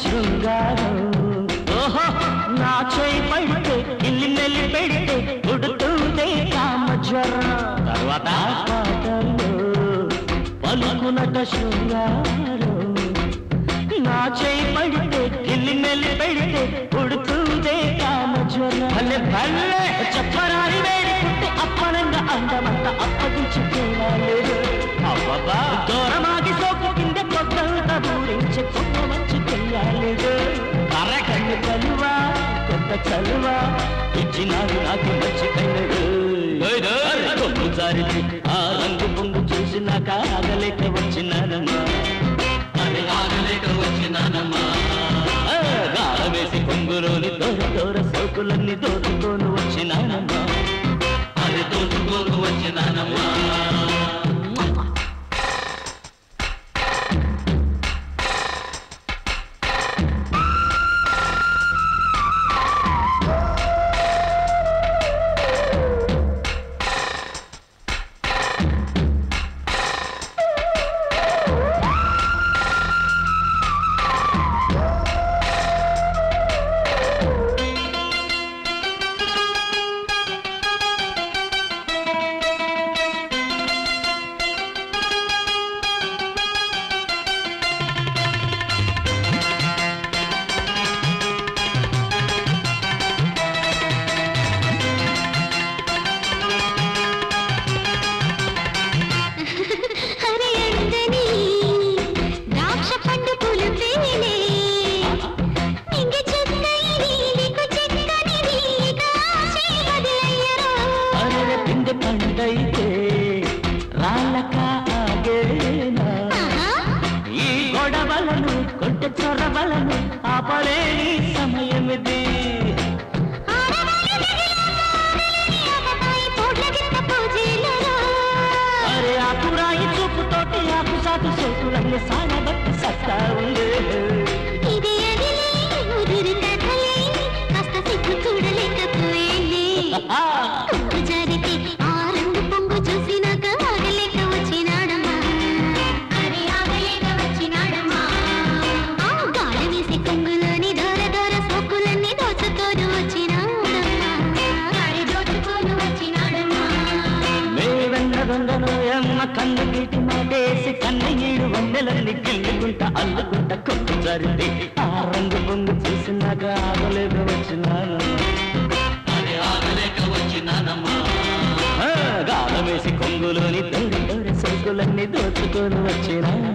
శృంగారం. ఓహో నా చేయి పడితే ఇల్లి నెల్లి పెడితే ఉడుతుందే కామ జ్వరం తర్వాత? పాటల్లో పలుకున్నట శృంగారం. నా చేయి పడితే ఇల్లి నెల్లి పెడితే ఉడుతుందే కామ జ్వరం భలే భలే! చెప్పరాని వేడి పుట్టి అప్పనంగా అందమంత అప్పగించుకోవాలి అబ్బబ్బా! చలువా. ఇచ్చినాడు నాకు కన్నడు కొమ్ము జారితే ఆ రంగు పొంగు చూసినాక ఆగలేక వచ్చినానమ్మా. అది ఆగలేక వచ్చినానమ్మా. వేసి కొంగులోని దూర దూర సోకులన్నీ దోచుకొని వచ్చినానమ్మా. అది దోచుకోకు వచ్చినానమ్మా. కొడవలను గొడవలను కొట్ట చొరవలను ఆపలేని సమయమిది. అరే ఆకురాయి చూపుతోటి ఆకు సాకు సోకులన్నీ సాగు దొంగను ఎమ్మ కన్ను గీటి మాటేసి కన్నీడు వందెలన్నీ గిల్లుకుంటా అల్లుకుంటా కొట్టు జరిగి ఆ రంగు పొంగు చూసినాక ఆగలేక వచ్చినాను అది ఆగలేక వచ్చినానమ్మా. ఆ, గాలం వేసి కొంగులోని దొరి దొరి సోకులన్నీ దోచుకొని వచ్చినాను